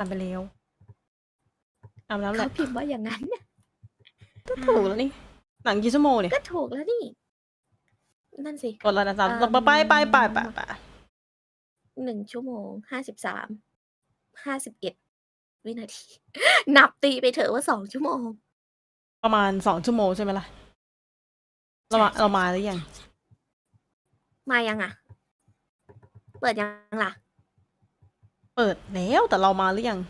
อ่านไปแล้วอาบน้ำแหเขาละพิมพ์ว่าอย่างนั้นน่ะก็ถูกแล้วนี่ หนังกี่ชั่วโมงเนี่ยก็ถูกแล้วนี่ นั่นสิ กดแล้วนะจ๊ะอืม ไปไปไปไปไป หนึ่งชั่วโมงห้าสิบสามห้าสิบเอ็ดวินาที นับตีไปเถอะว่าสองชั่วโมง ประมาณสองชั่วโมงใช่ไหมล่ะ เรามาใช่ใช่เรามาหรือยัง มายังอะ เปิดยังล่ะ เปิดแล้วแต่เรามาหรือยัง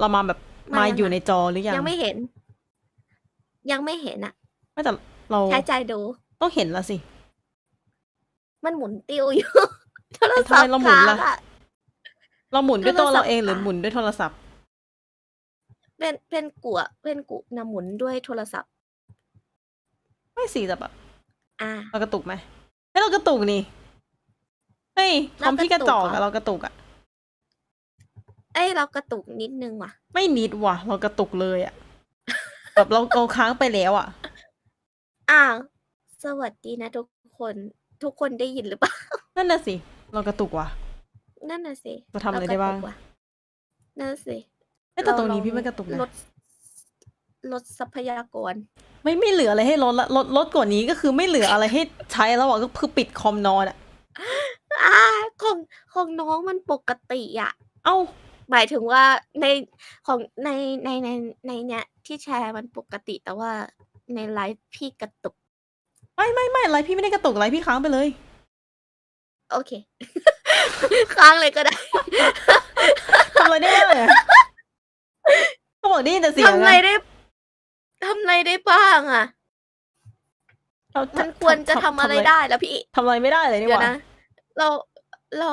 เรามาแบบมามายังอยู่อะ ในจอหรือยังยังไม่เห็น ยังไม่เห็นอะไม่แต่เราใช้ใจดู ต้องเห็นแล้วสิ มันหมุนติ้วอยู่ โทรทำศัพไมท์เราหมุนล่ะค้างอะ เราหมุนด้วยตัวโทรศัเราพท์เองหรือค่ะหมุนด้วยโทรศัพท์ เป็นเป็นกัวเป็นกุนะหมุนด้วยโทรศัพท์ ไม่สิแต่แบบอ่าเรากระตุกไหมให้ยเรากระตุกนี่ เฮ้ยคเราอมพี่กระจอกกระตุกเหรอะอเรากระตุกอะเอ้ยเรากระตุกนิดนึงว่ะ ไม่นิดว่ะ เรากระตุกเลยอะแบบเราเราค้างไปแล้วอะอ้าวสวัสดีนะทุกคนทุกคนได้ยินหรือเปล่า นั่นน่ะสิ เรากระตุกว่ะ นั่นน่ะสิจะทำอะไรได้บ้างเกระตุกว่ะนั่นสิเอ้ยแต่ตรงนี้เาพี่ไม่กระตุกนะลดลดทรัพยากร ไม่ไม่เหลืออะไรให้ลดละลดลดกว่านี้ก็คือไม่เหลืออะไรให้ใช้แล้วอะก็คือปิดคอมนอนอะ อ่าของ ของน้องมันปกติอะเอ้าหมายถึงว่า ใน ของ ใน ใน ใน ในเนี้ย ที่แชร์มันปกติ แต่ว่าในไลฟ์พี่กระตุก ไม่ไม่ไม่อะไรพี่ไม่ได้กระตุกอะไรพี่ค้างไปเลย โอเค ค้างเลยก็ได้ ทำอะไรได้บ้างอะ เขาบอกได้ยินแต่เสียงทำอะไรอะ ได้ ทำอะไรได้บ้างอะ เรามันควรจะทำอะไรได้แล้วพี่ ทำอะไรไม่ได้เลยนี่หเดี๋ยวว่า นะ เราเรา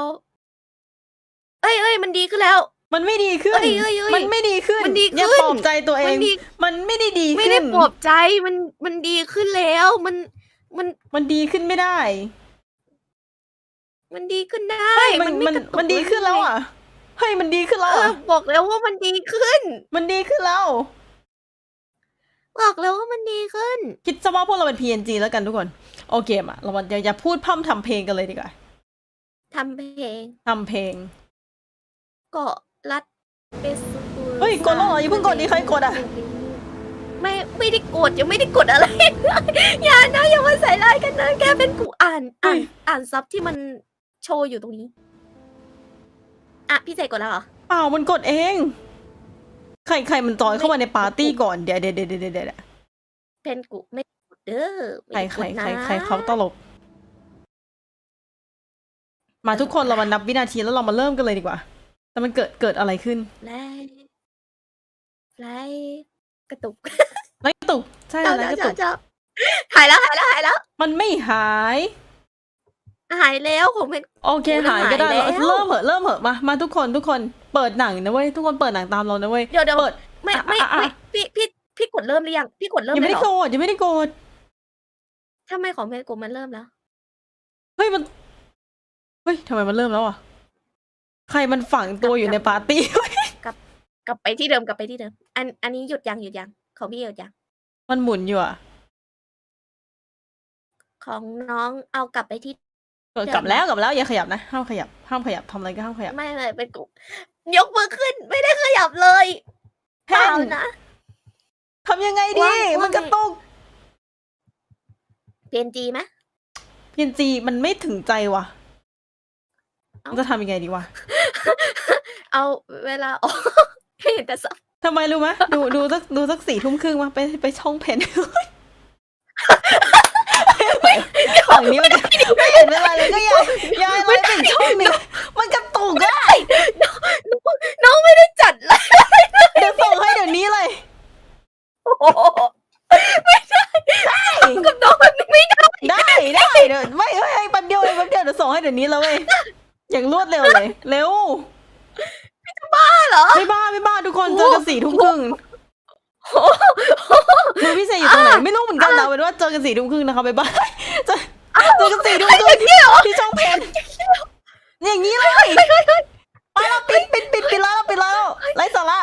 เอ้ยเอ้ยมันดีขึ้นแล้ว มันไม่ดีขึ้น เอ้ยเอ้ยเอ้ยมันไม่ดีขึ้นมันดีอย่าขึ้นปลอบใจตัวเอมัง นดี มันไม่ได้ดีขึ้นไม่ได้ปลอบใจมันมันดีขึ้นแล้ว มันมันมันดีขึ้นไม่ได้มันดีขึ้นได้มันไมันกระตุกมันดีขึ้นแล้วอะ เฮ้ยมันดีขึ้นแล้วเอออะบอกแล้วว่ามันดีขึ้น มันดีขึ้นแล้ว บอกแล้วว่ามันดีขึ้น คิดซะว่าพวกเราเป็น PNG แล้วกันทุกคน โอเคมาเราอย่าอย่าพูดพร่ำทำเพลงกันเลยดีกว่าทำเพลงทำเพลง เกาะรัดเปซูเฮ้ยกดแล้วเหรออย่าเพิ่งกดดิใครกดอะ ไม่ไม่ได้กดยังไม่ได้กดอะไร อย่านะอย่ามาใส่ร้ายกันนะแค่เป็นกูอ่านอ่านอ่านซับที่มันโชว์อยู่ตรงนี้ อะพี่เจกดแล้วเหรอ เปล่ามันกดเอง ใครใครมันจอยเข้ามาในปาร์ตี้ก่อนเดี๋ยวเดี๋ยวเดี๋ยวเดี๋ยวเดี๋ยวเป็นกูไม่ได้กดเด้อใครไม่ได้ใครกดนะใครใครเขาตลก มาทุกคนเรามานับวินาทีแล้วเรามาเริ่มกันเลยดีกว่า แต่มันเกิดเกิดอะไรขึ้นไลไลกระตุกไลฟ์กระตุกใช่เจ้าไลฟ์กระเจ้าตุกเจ้าหายแล้วหายแล้วหายแล้วมันไม่หาย หายแล้วของเป็นโอเคโอ้ยหายก็ได้หายแล้ว เริ่มเหอะเริ่มเหอะมามาทุกคนทุกคนเปิดหนังนะเว้ยทุกคนเปิดหนังตามเรานะเว้ย เดี๋ยวเดี๋ยวเปิดไม่ไม่อะอะไม่พี่พี่พี่กดเริ่มหรือยังพี่กดเริ่มยังไม่เลยได้เหรโกอรธยังไม่ได้โกรธทำไมของเพนกูมันเริ่มแล้ว เฮ้ยมันเฮ้ยทำไมมันเริ่มแล้วอะใครมันฝังตัวอยู่ในปาร์ตี้ กลับไปที่เดิมกลับไปที่เดิม อันอันนี้หยุดยังหยุดยังของพี่หยุดยังมันหมุนอยู่อะของน้องเอากลับไปที่ เออเดี๋ยวกลับแล้วกลับแล้วอย่าขยับนะห้ามขยับห้ามขยับทำอะไรก็ห้ามขยับไม่เลยเป็นกูยกมือขึ้นไม่ได้ขยับเลยแพเปล่านนะทำยังไงดีว่าว่ามันกระตุกเปลี่ยนจีไหมพีนจีมันไม่ถึงใจว่ะเอ้ามันจะทำยังไงดีวะเอาเวลาออกเห็นแต่สับทำไมรู้ไหมดูดูสักดูสักสี่ทุ่มครึ่งมาไปไปช่องเพน ฝั่งนี้มันไม่เห็นอะไรเลยก็ยายยายไลฟ์เป็นช่องหนึงมันกระตุกอะน้องไม่ได้จัดเลยเดี๋ยวส่งให้เดี๋ยวนี้เลยโอ้โหไม่ได้กับน้องมันไม่ได้ ได้ได้เดี๋ยวไม่เฮ้ยเฮ้ยแป๊บเดียวเองแป๊บเดียวเดี๋ยวส่งให้เดี๋ยวนี้เลยเว้ยอย่างรวดเร็วเลย เร็วบ้าเหรอไม่บ้าไม่บ้าทุกคนเจอกันสี่ทุ่มครึ่งมือพี่เซอยู่ตรงไหนไม่รู้เหมือนกันนะเป็นว่าเจอกันสี่ทุ่มครึ่งนะคะบ๊ายบาย คุยกันสีดวงดวงที่ที่ช่องเพนอย่างนี้เลยไปแล้วปิดปิดปิดปิดแล้วปิดแล้วไร้สาระ